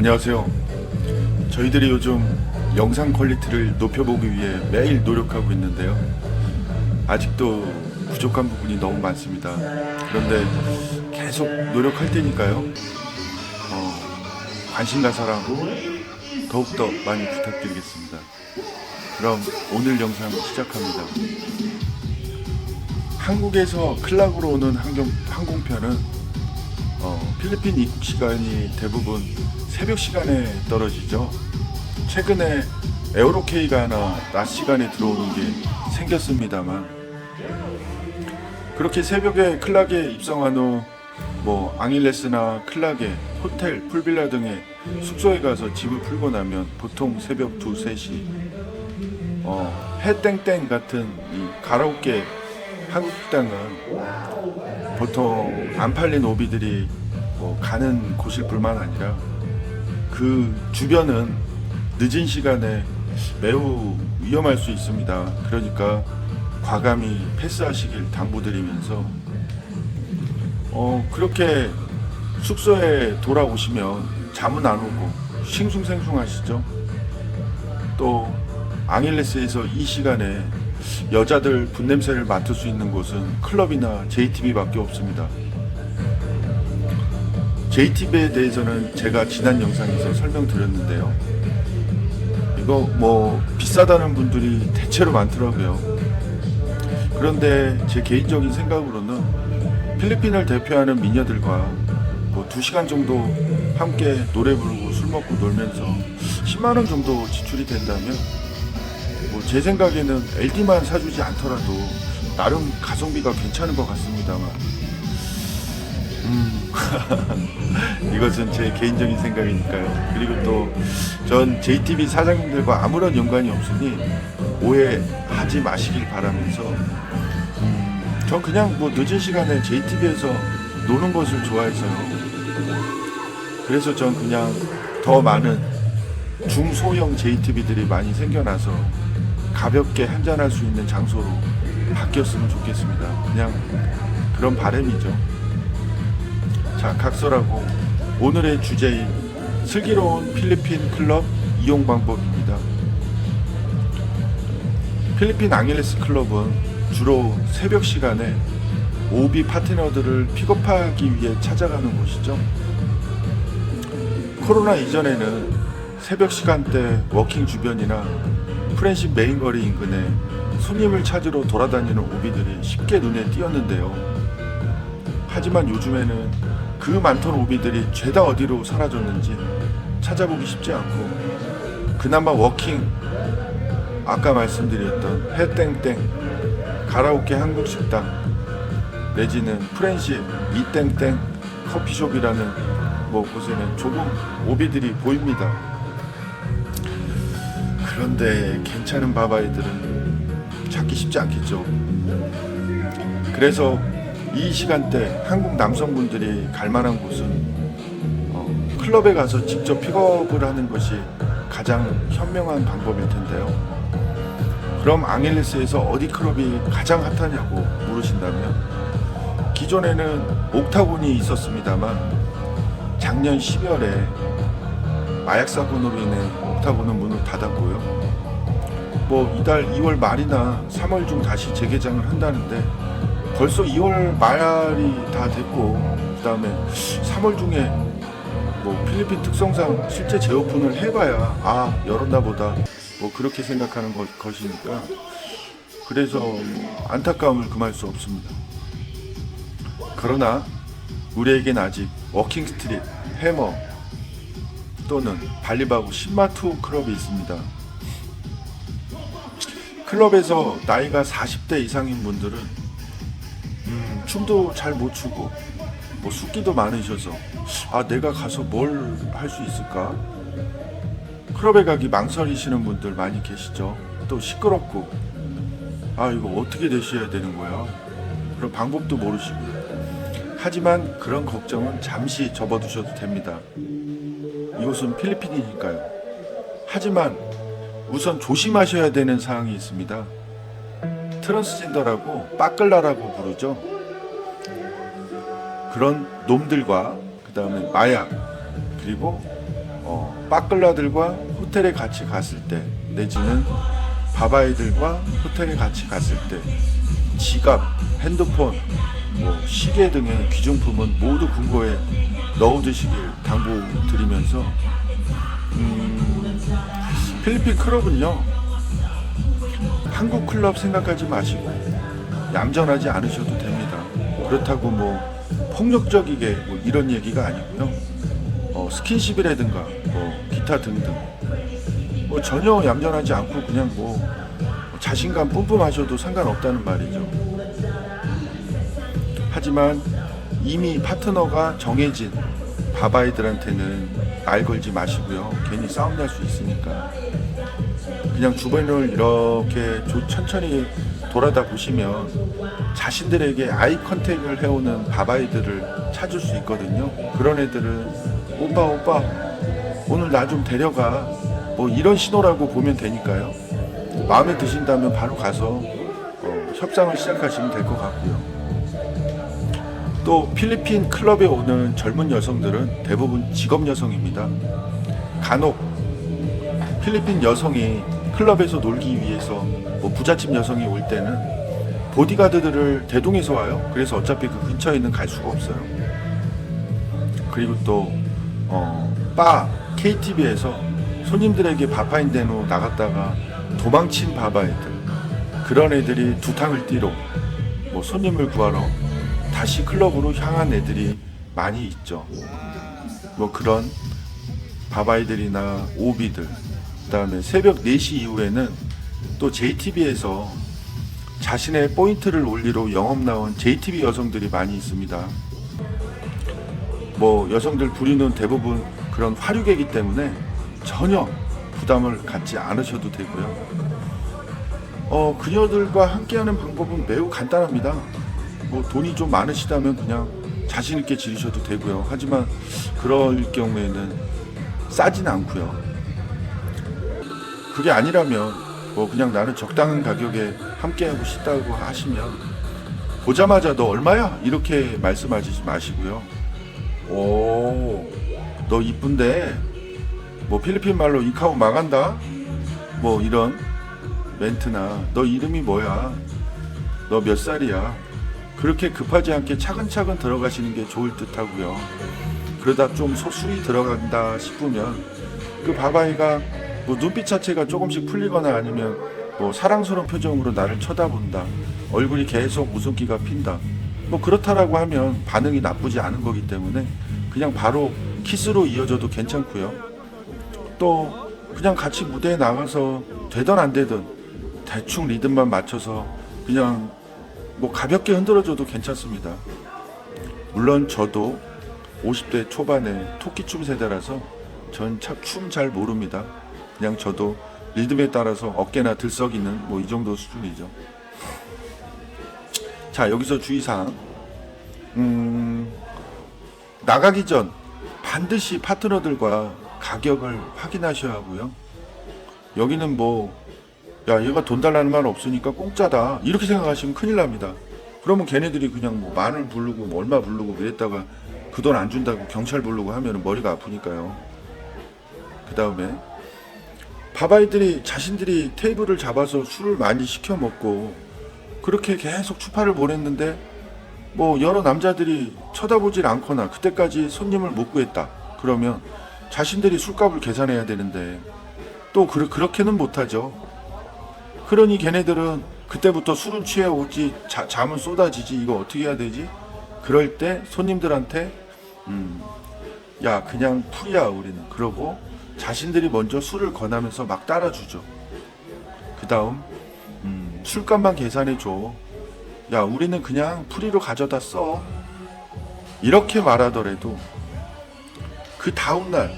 안녕하세요. 저희들이 요즘 영상 퀄리티를 높여보기 위해 매일 노력하고 있는데요. 아직도 부족한 부분이 너무 많습니다. 그런데 계속 노력할 테니까요. 어, 관심과 사랑 더욱더 많이 부탁드리겠습니다. 그럼 오늘 영상 시작합니다. 한국에서 클락으로 오는 항공, 항공편은 어, 필리핀 입국 시간이 대부분 새벽 시간에 떨어지죠. 최근에 에어로케이가 하나 낮 시간에 들어오는 게 생겼습니다만 그렇게 새벽에 클락에 입성한 후 뭐 앙일레스나 클락에 호텔, 풀빌라 등의 숙소에 가서 집을 풀고 나면 보통 새벽 2, 3시 어, 해땡땡 같은 이 가라오케 한국 식당은 보통 안 팔린 오비들이 뭐 가는 곳일 뿐만 아니라 그 주변은 늦은 시간에 매우 위험할 수 있습니다. 그러니까 과감히 패스하시길 당부드리면서 어 그렇게 숙소에 돌아오시면 잠은 안 오고 싱숭생숭하시죠. 또 앙일레스에서 이 시간에 여자들 분냄새를 맡을 수 있는 곳은 클럽이나 JTB밖에 없습니다. JTB에 대해서는 제가 지난 영상에서 설명드렸는데요. 이거 뭐 비싸다는 분들이 대체로 많더라고요. 그런데 제 개인적인 생각으로는 필리핀을 대표하는 미녀들과 뭐 2시간 정도 함께 노래 부르고 술 먹고 놀면서 10만 원 정도 지출이 된다면 뭐 제 생각에는 LD만 사주지 않더라도 나름 가성비가 괜찮은 것 같습니다만 음 이것은 제 개인적인 생각이니까요 그리고 또 전 JTB 사장님들과 아무런 연관이 없으니 오해하지 마시길 바라면서 음, 전 그냥 뭐 늦은 시간에 JTB에서 노는 것을 좋아해서요 그래서 전 그냥 더 많은 중소형 JTB들이 많이 생겨나서 가볍게 한잔할 수 있는 장소로 바뀌었으면 좋겠습니다. 그냥 그런 바람이죠. 자, 각설하고 오늘의 주제인 슬기로운 필리핀 클럽 이용 방법입니다. 필리핀 앙헬레스 클럽은 주로 새벽 시간에 오비 파트너들을 픽업하기 위해 찾아가는 곳이죠. 코로나 이전에는 새벽 시간대 워킹 주변이나 프렌식 메인거리 인근에 손님을 찾으러 돌아다니는 오비들이 쉽게 눈에 띄었는데요. 하지만 요즘에는 그 많던 오비들이 죄다 어디로 사라졌는지 찾아보기 쉽지 않고 그나마 워킹 아까 말씀드렸던 해땡땡 가라오케 한국 식당 내지는 프렌식 이땡땡 커피숍이라는 뭐 곳에는 조금 오비들이 보입니다. 그런데 괜찮은 바바이들은 찾기 쉽지 않겠죠. 그래서 이 시간대 한국 남성분들이 갈 만한 곳은 어, 클럽에 가서 직접 픽업을 하는 것이 가장 현명한 방법일 텐데요. 그럼 앙헬레스에서 어디 클럽이 가장 핫하냐고 물으신다면 기존에는 옥타곤이 있었습니다만 작년 10월에 마약 사건으로 인해 옥타곤은 문을 닫았고요. 뭐 이달 2월 말이나 3월 중 다시 재개장을 한다는데 벌써 2월 말이 다 됐고 그다음에 3월 중에 뭐 필리핀 특성상 실제 재오픈을 해봐야 아 열었나 보다 뭐 그렇게 생각하는 것, 것이니까 그래서 안타까움을 금할 수 없습니다. 그러나 우리에겐 아직 워킹 스트릿, 해머 또는 발리바구 신마투 클럽이 있습니다. 클럽에서 나이가 40대 이상인 분들은 음, 춤도 잘 못 추고 뭐 숙기도 많으셔서 아 내가 가서 뭘 할 수 있을까? 클럽에 가기 망설이시는 분들 많이 계시죠. 또 시끄럽고 아 이거 어떻게 되셔야 되는 거야? 그런 방법도 모르시고 하지만 그런 걱정은 잠시 접어두셔도 됩니다. 이곳은 필리핀이니까요. 하지만 우선 조심하셔야 되는 사항이 있습니다. 트랜스젠더라고 빠끌라라고 부르죠. 그런 놈들과 그 다음에 마약 그리고 어, 빠끌라들과 호텔에 같이 갔을 때 내지는 바바이들과 호텔에 같이 갔을 때 지갑, 핸드폰, 뭐 시계 등의 귀중품은 모두 금고에 넣어두시길 당부드리면서 음, 필리핀 클럽은요 한국 클럽 생각하지 마시고 얌전하지 않으셔도 됩니다. 그렇다고 뭐 폭력적이게 뭐 이런 얘기가 아니고요. 어, 스킨십이라든가 뭐 기타 등등 뭐 전혀 얌전하지 않고 그냥 뭐 자신감 뿜뿜하셔도 상관없다는 말이죠. 하지만 이미 파트너가 정해진 바바이들한테는 말 걸지 마시고요. 괜히 싸움 날 수 있으니까. 그냥 주변을 이렇게 조- 천천히 돌아다 보시면 자신들에게 아이 컨택을 해오는 바바이들을 찾을 수 있거든요. 그런 애들은 오빠 오빠 오늘 나 좀 데려가 뭐 이런 신호라고 보면 되니까요. 마음에 드신다면 바로 가서 어, 협상을 시작하시면 될 것 같고요. 또 필리핀 클럽에 오는 젊은 여성들은 대부분 직업 여성입니다. 간혹 필리핀 여성이 클럽에서 놀기 위해서 뭐 부잣집 여성이 올 때는 보디가드들을 대동해서 와요. 그래서 어차피 그 근처에는 갈 수가 없어요. 그리고 또 어, 바 KTV에서 손님들에게 바파인데노 나갔다가 도망친 바바 애들 그런 애들이 두 탕을 띠로 뭐 손님을 구하러 다시 클럽으로 향한 애들이 많이 있죠. 뭐 그런 바바이들이나 오비들 그다음에 새벽 4시 이후에는 또 JTB에서 자신의 포인트를 올리러 영업 나온 JTB 여성들이 많이 있습니다. 뭐 여성들 부리는 대부분 그런 화류계이기 때문에 전혀 부담을 갖지 않으셔도 되고요. 어, 그녀들과 함께하는 방법은 매우 간단합니다. 뭐 돈이 좀 많으시다면 그냥 자신 있게 지르셔도 되고요. 하지만 그럴 경우에는 싸진 않고요. 그게 아니라면 뭐 그냥 나는 적당한 가격에 함께하고 싶다고 하시면 보자마자 너 얼마야? 이렇게 말씀하시지 마시고요. 오, 너 이쁜데 뭐 필리핀 말로 이카오 망한다? 뭐 이런 멘트나 너 이름이 뭐야? 너 몇 살이야? 그렇게 급하지 않게 차근차근 들어가시는 게 좋을 듯 하고요. 그러다 좀 소술이 들어간다 싶으면 그 바바이가 뭐 눈빛 자체가 조금씩 풀리거나 아니면 뭐 사랑스러운 표정으로 나를 쳐다본다. 얼굴이 계속 웃음기가 핀다. 뭐 그렇다라고 하면 반응이 나쁘지 않은 거기 때문에 그냥 바로 키스로 이어져도 괜찮고요. 또 그냥 같이 무대에 나가서 되든 안 되든 대충 리듬만 맞춰서 그냥 뭐 가볍게 흔들어줘도 괜찮습니다. 물론 저도 50대 초반에 토끼춤 세대라서 전참춤잘 모릅니다. 그냥 저도 리듬에 따라서 어깨나 들썩이는 뭐 이 정도 수준이죠. 자 여기서 주의사항 음, 나가기 전 반드시 파트너들과 가격을 확인하셔야 하고요. 여기는 뭐, 야, 얘가 돈 달라는 말 없으니까 공짜다. 이렇게 생각하시면 큰일 납니다. 그러면 걔네들이 그냥 뭐 만원 부르고 뭐 얼마 부르고 그랬다가 그 돈 안 준다고 경찰 부르고 하면 머리가 아프니까요. 그 다음에 바바이들이 자신들이 테이블을 잡아서 술을 많이 시켜 먹고 그렇게 계속 추파를 보냈는데 뭐 여러 남자들이 쳐다보질 않거나 그때까지 손님을 못 구했다. 그러면 자신들이 술값을 계산해야 되는데 또 그, 그렇게는 못하죠. 그러니 걔네들은 그때부터 술은 취해 오지 자, 잠은 쏟아지지 이거 어떻게 해야 되지? 그럴 때 손님들한테 음, 야 그냥 풀이야 우리는 그러고 자신들이 먼저 술을 권하면서 막 따라주죠. 그 다음 음, 술값만 계산해 줘. 야 우리는 그냥 풀이로 가져다 써. 이렇게 말하더라도 그 다음날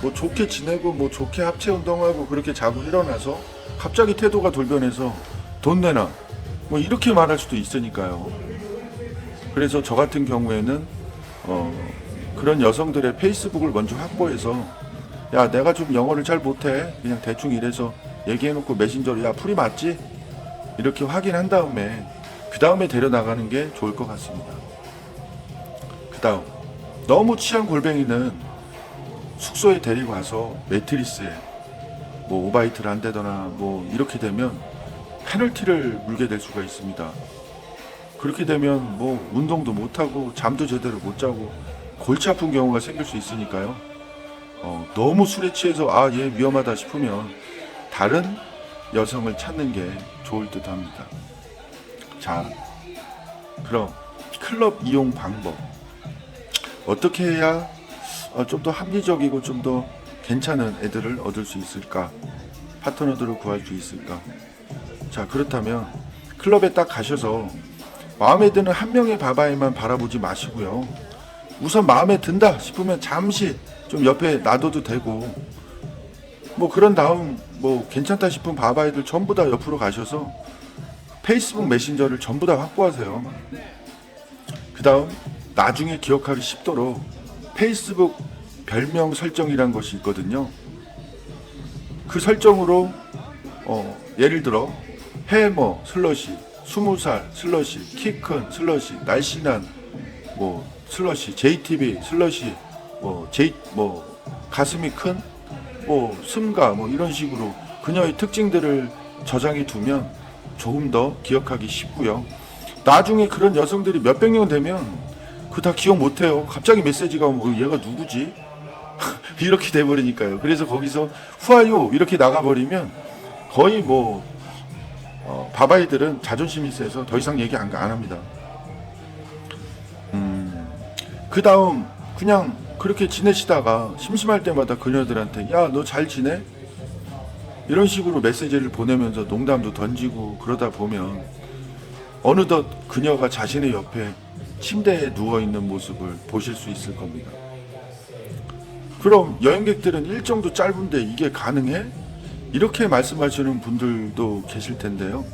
뭐 좋게 지내고 뭐 좋게 합체 운동하고 그렇게 자고 일어나서 갑자기 태도가 돌변해서 돈 내놔 뭐 이렇게 말할 수도 있으니까요. 그래서 저 같은 경우에는 어 그런 여성들의 페이스북을 먼저 확보해서 야 내가 좀 영어를 잘 못해 그냥 대충 이래서 얘기해놓고 메신저로 야 풀이 맞지 이렇게 확인한 다음에 그 다음에 데려 나가는 게 좋을 것 같습니다. 그 다음 너무 취한 골뱅이는 숙소에 데리고 와서 매트리스에 뭐 오바이트를 한다거나 뭐 이렇게 되면 페널티를 물게 될 수가 있습니다. 그렇게 되면 뭐 운동도 못 하고 잠도 제대로 못 자고 골치 아픈 경우가 생길 수 있으니까요. 어, 너무 술에 취해서 아 얘 위험하다 싶으면 다른 여성을 찾는 게 좋을 듯 합니다. 자, 그럼 클럽 이용 방법 어떻게 해야 어, 좀더 합리적이고 좀 더 괜찮은 애들을 얻을 수 있을까? 파트너들을 구할 수 있을까? 자, 그렇다면 클럽에 딱 가셔서 마음에 드는 한 명의 바바이만 바라보지 마시고요. 우선 마음에 든다 싶으면 잠시 좀 옆에 놔둬도 되고 뭐 그런 다음 뭐 괜찮다 싶은 바바이들 전부 다 옆으로 가셔서 페이스북 메신저를 전부 다 확보하세요. 그 다음 나중에 기억하기 쉽도록 페이스북 별명 설정이란 것이 있거든요. 그 설정으로 어, 예를 들어 해머 슬러시, 스무 살 슬러시, 키 큰 슬러시, 날씬한 뭐 슬러시, JTB 슬러시, 뭐 J 뭐 가슴이 큰뭐 승가 뭐 이런 식으로 그녀의 특징들을 저장해 두면 조금 더 기억하기 쉽고요. 나중에 그런 여성들이 몇백 명 되면 그 다 기억 못 해요. 갑자기 메시지가 오면 어, 얘가 누구지? 이렇게 돼 버리니까요. 그래서 거기서 후아요 이렇게 나가 버리면 거의 뭐 어, 바바이들은 자존심이 세서 더 이상 얘기 안, 안 합니다. 그 다음 그냥 그렇게 지내시다가 심심할 때마다 그녀들한테 야 너 잘 지내? 이런 식으로 메시지를 보내면서 농담도 던지고 그러다 보면 어느덧 그녀가 자신의 옆에 침대에 누워 있는 모습을 보실 수 있을 겁니다. 그럼 여행객들은 일정도 짧은데 이게 가능해? 이렇게 말씀하시는 분들도 계실 텐데요.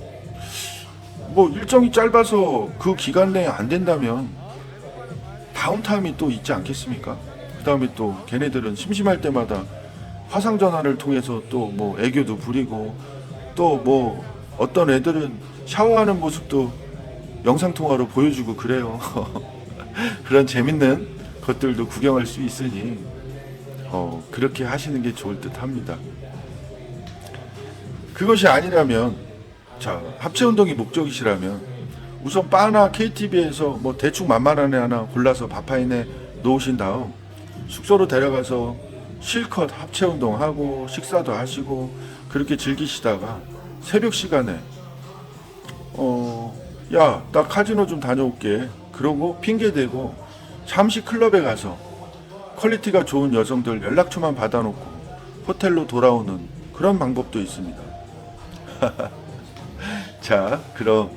뭐 일정이 짧아서 그 기간 내에 안 된다면 다운타임이 또 있지 않겠습니까? 그 다음에 또 걔네들은 심심할 때마다 화상 전화를 통해서 또 뭐 애교도 부리고 또 뭐 어떤 애들은 샤워하는 모습도 영상 통화로 보여주고 그래요. 그런 재밌는 것들도 구경할 수 있으니 어, 그렇게 하시는 게 좋을 듯 합니다. 그것이 아니라면, 자, 합체 운동이 목적이시라면, 우선 바나 KTV에서 뭐 대충 만만한 애 하나 골라서 바파인에 놓으신 다음, 숙소로 데려가서 실컷 합체 운동하고, 식사도 하시고, 그렇게 즐기시다가, 새벽 시간에, 어, 야, 나 카지노 좀 다녀올게. 그러고 핑계대고, 잠시 클럽에 가서, 퀄리티가 좋은 여성들 연락처만 받아놓고 호텔로 돌아오는 그런 방법도 있습니다. 자, 그럼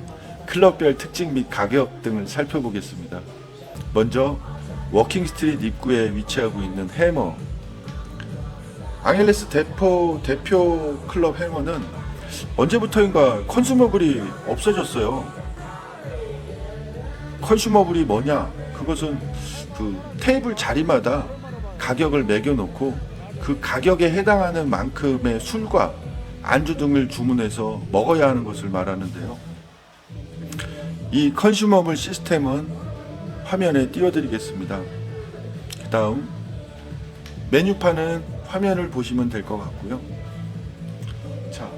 클럽별 특징 및 가격 등을 살펴보겠습니다. 먼저 워킹 스트리트 입구에 위치하고 있는 해머. 앙헬레스 대표 대표 클럽 해머는 언제부터인가 컨슈머블이 없어졌어요. 컨슈머블이 뭐냐? 그것은 그 테이블 자리마다 가격을 매겨놓고 그 가격에 해당하는 만큼의 술과 안주 등을 주문해서 먹어야 하는 것을 말하는데요. 이 컨슈머블 시스템은 화면에 띄워드리겠습니다. 그 다음 메뉴판은 화면을 보시면 될 것 같고요. 자,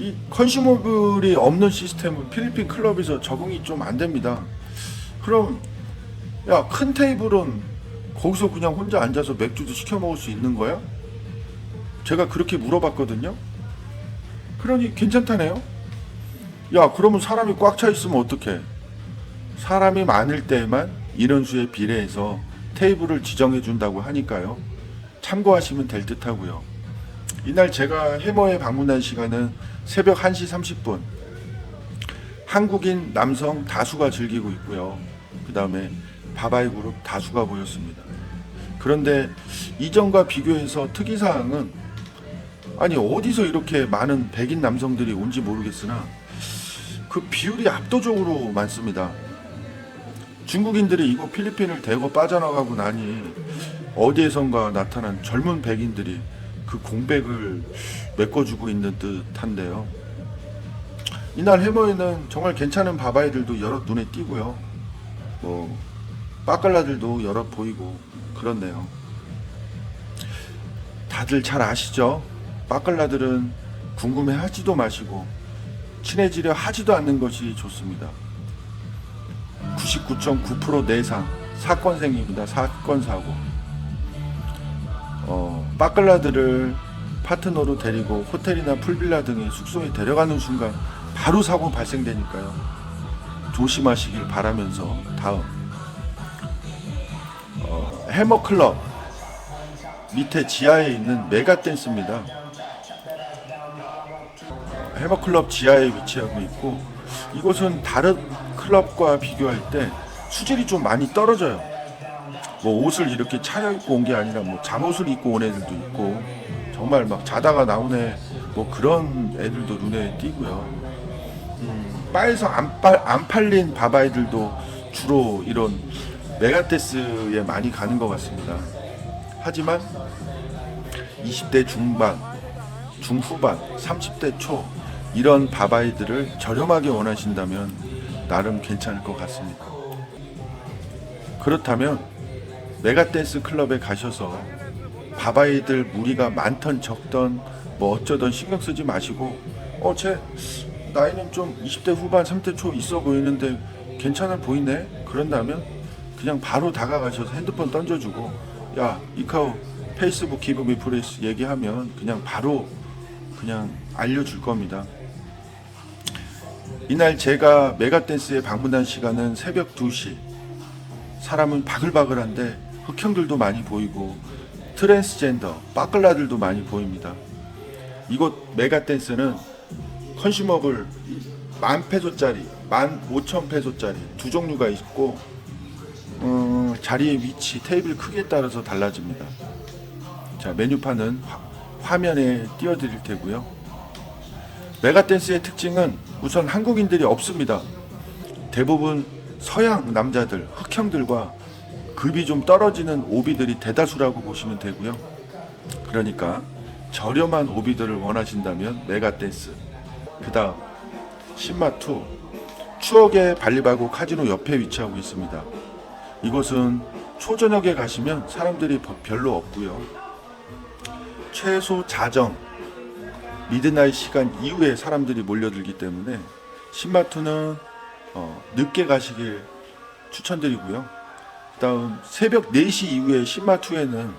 이 컨슈머블이 없는 시스템은 필리핀 클럽에서 적응이 좀 안 됩니다. 그럼 야, 큰 테이블은 거기서 그냥 혼자 앉아서 맥주도 시켜 먹을 수 있는 거야? 제가 그렇게 물어봤거든요. 그러니 괜찮다네요. 야, 그러면 사람이 꽉 차 있으면 어떡해? 사람이 많을 때만 인원수에 비례해서 테이블을 지정해 준다고 하니까요. 참고하시면 될 듯 하고요. 이날 제가 해머에 방문한 시간은 새벽 1시 30분. 한국인 남성 다수가 즐기고 있고요. 그 다음에 바바이 그룹 다수가 보였습니다. 그런데 이전과 비교해서 특이사항은 아니 어디서 이렇게 많은 백인 남성들이 온지 모르겠으나 그 비율이 압도적으로 많습니다. 중국인들이 이곳 필리핀을 대거 빠져나가고 나니 어디에선가 나타난 젊은 백인들이 그 공백을 메꿔주고 있는 듯한데요. 이날 해머에는 정말 괜찮은 바바이들도 여러 눈에 띄고요. 뭐 빠깔라들도 여러 보이고 그렇네요. 다들 잘 아시죠? 빠끌라들은 궁금해 하지도 마시고 친해지려 하지도 않는 것이 좋습니다. 99.9% 내상 사건 생깁니다. 사건 사고. 어, 빠끌라들을 파트너로 데리고 호텔이나 풀빌라 등의 숙소에 데려가는 순간 바로 사고 발생되니까요. 조심하시길 바라면서 다음 어, 해머클럽 밑에 지하에 있는 메가댄스입니다. 해머클럽 지하에 위치하고 있고 이곳은 다른 클럽과 비교할 때 수질이 좀 많이 떨어져요. 뭐 옷을 이렇게 차려입고 온 게 아니라 뭐 잠옷을 입고 온 애들도 있고 정말 막 자다가 나오네 뭐 그런 애들도 눈에 띄고요. 음, 바에서 안, 팔, 안 팔린 바바이들도 주로 이런 메가테스에 많이 가는 것 같습니다. 하지만 20대 중반, 중후반, 30대 초 이런 바바이들을 저렴하게 원하신다면 나름 괜찮을 것 같습니다. 그렇다면 메가댄스 클럽에 가셔서 바바이들 무리가 많던 적던 뭐 어쩌던 신경 쓰지 마시고 어 쟤 나이는 좀 20대 후반 30대 초 있어 보이는데 괜찮아 보이네 그런다면 그냥 바로 다가가셔서 핸드폰 던져주고 야 이카오 페이스북 기브미 프레스 얘기하면 그냥 바로 그냥 알려줄 겁니다. 이날 제가 메가댄스에 방문한 시간은 새벽 2시. 사람은 바글바글한데 흑형들도 많이 보이고 트랜스젠더, 빠클라들도 많이 보입니다. 이곳 메가댄스는 컨슈머블 만 페소짜리, 만 오천 페소짜리 두 종류가 있고 어, 자리의 위치, 테이블 크기에 따라서 달라집니다. 자 메뉴판은 화, 화면에 띄워드릴 테고요. 메가댄스의 특징은 우선 한국인들이 없습니다. 대부분 서양 남자들, 흑형들과 급이 좀 떨어지는 오비들이 대다수라고 보시면 되고요. 그러니까 저렴한 오비들을 원하신다면 메가댄스. 그 다음 신마투 추억의 발리바고 카지노 옆에 위치하고 있습니다. 이곳은 초저녁에 가시면 사람들이 별로 없고요. 최소 자정 미드나잇 시간 이후에 사람들이 몰려들기 때문에 신마투는 어, 늦게 가시길 추천드리고요. 그다음 새벽 4시 이후에 신마투에는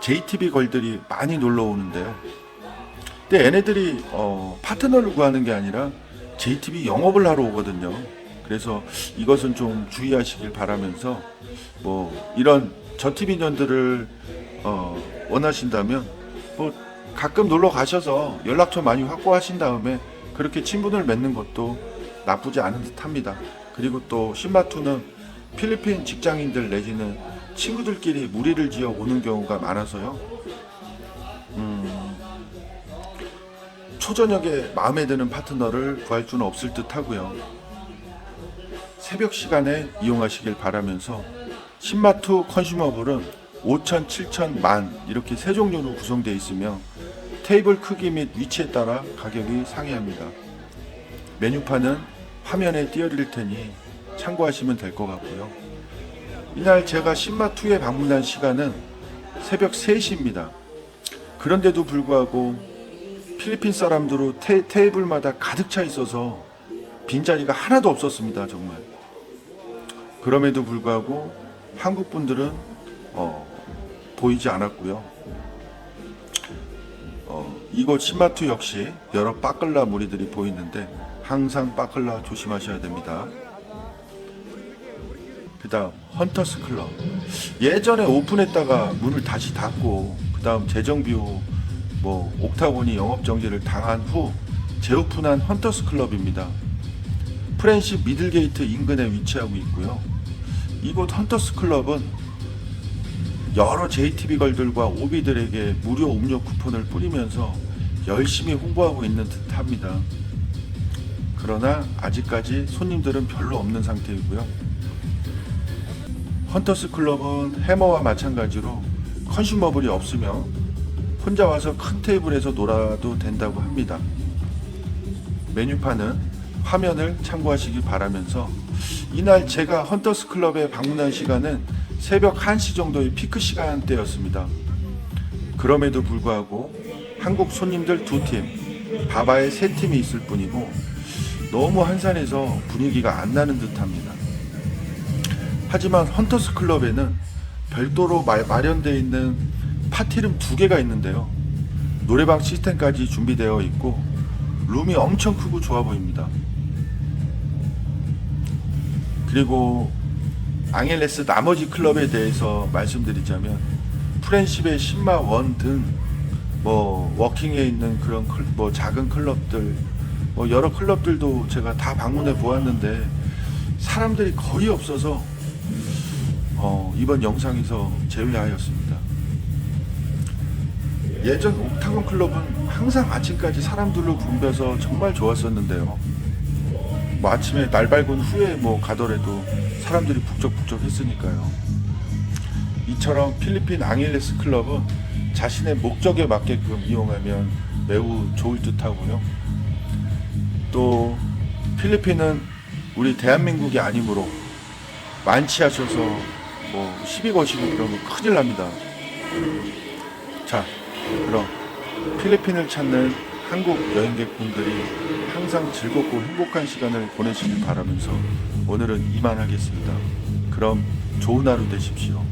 JTB 걸들이 많이 놀러 오는데요. 근데 얘네들이 어, 파트너를 구하는 게 아니라 JTB 영업을 하러 오거든요. 그래서 이것은 좀 주의하시길 바라면서 뭐 이런 저티비 년들을 어, 원하신다면 뭐 가끔 놀러 가셔서 연락처 많이 확보하신 다음에 그렇게 친분을 맺는 것도 나쁘지 않은 듯 합니다. 그리고 또 신마투는 필리핀 직장인들 내지는 친구들끼리 무리를 지어 오는 경우가 많아서요. 음, 초저녁에 마음에 드는 파트너를 구할 수는 없을 듯 하고요. 새벽 시간에 이용하시길 바라면서 신마투 컨슈머블은 5천, 7천, 만 이렇게 세 종류로 구성되어 있으며 테이블 크기 및 위치에 따라 가격이 상이합니다. 메뉴판은 화면에 띄워드릴 테니 참고하시면 될 것 같고요. 이날 제가 신마2에 방문한 시간은 새벽 3시입니다. 그런데도 불구하고 필리핀 사람들로 테, 테이블마다 가득 차 있어서 빈자리가 하나도 없었습니다. 정말. 그럼에도 불구하고 한국 분들은 어, 보이지 않았고요. 어, 이곳 신마투 역시 여러 빠클라 무리들이 보이는데 항상 빠클라 조심하셔야 됩니다. 그 다음 헌터스 클럽 예전에 오픈했다가 문을 다시 닫고 그 다음 재정비 후뭐 옥타곤이 영업 정지를 당한 후 재오픈한 헌터스 클럽입니다. 프렌시 미들게이트 인근에 위치하고 있고요. 이곳 헌터스 클럽은 여러 JTB 걸들과 오비들에게 무료 음료 쿠폰을 뿌리면서 열심히 홍보하고 있는 듯합니다. 그러나 아직까지 손님들은 별로 없는 상태이고요. 헌터스 클럽은 해머와 마찬가지로 컨슈머블이 없으며 혼자 와서 큰 테이블에서 놀아도 된다고 합니다. 메뉴판은 화면을 참고하시기 바라면서 이날 제가 헌터스 클럽에 방문한 시간은 새벽 1시 정도의 피크 시간대였습니다. 그럼에도 불구하고 한국 손님들 두 팀, 바바에 세 팀이 있을 뿐이고 너무 한산해서 분위기가 안 나는 듯합니다. 하지만 헌터스 클럽에는 별도로 마, 마련되어 있는 파티룸 두 개가 있는데요. 노래방 시스템까지 준비되어 있고 룸이 엄청 크고 좋아 보입니다. 그리고 앙헬레스 나머지 클럽에 대해서 말씀드리자면 프렌십의 신마 원등 뭐 워킹에 있는 그런 클, 뭐 작은 클럽들 뭐 여러 클럽들도 제가 다 방문해 보았는데 사람들이 거의 없어서 어, 이번 영상에서 제외하였습니다. 예전 옥타곤 클럽은 항상 아침까지 사람들로 붐벼서 정말 좋았었는데요. 뭐 아침에 날 밝은 후에 뭐 가더라도 사람들이 북적북적 했으니까요. 이처럼 필리핀 앙일레스 클럽은 자신의 목적에 맞게끔 이용하면 매우 좋을 듯 하고요. 또 필리핀은 우리 대한민국이 아니므로 만취하셔서 뭐 시비 거시고 그러면 큰일 납니다. 자, 그럼 필리핀을 찾는 한국 여행객분들이 항상 즐겁고 행복한 시간을 보내시길 바라면서 오늘은 이만하겠습니다. 그럼 좋은 하루 되십시오.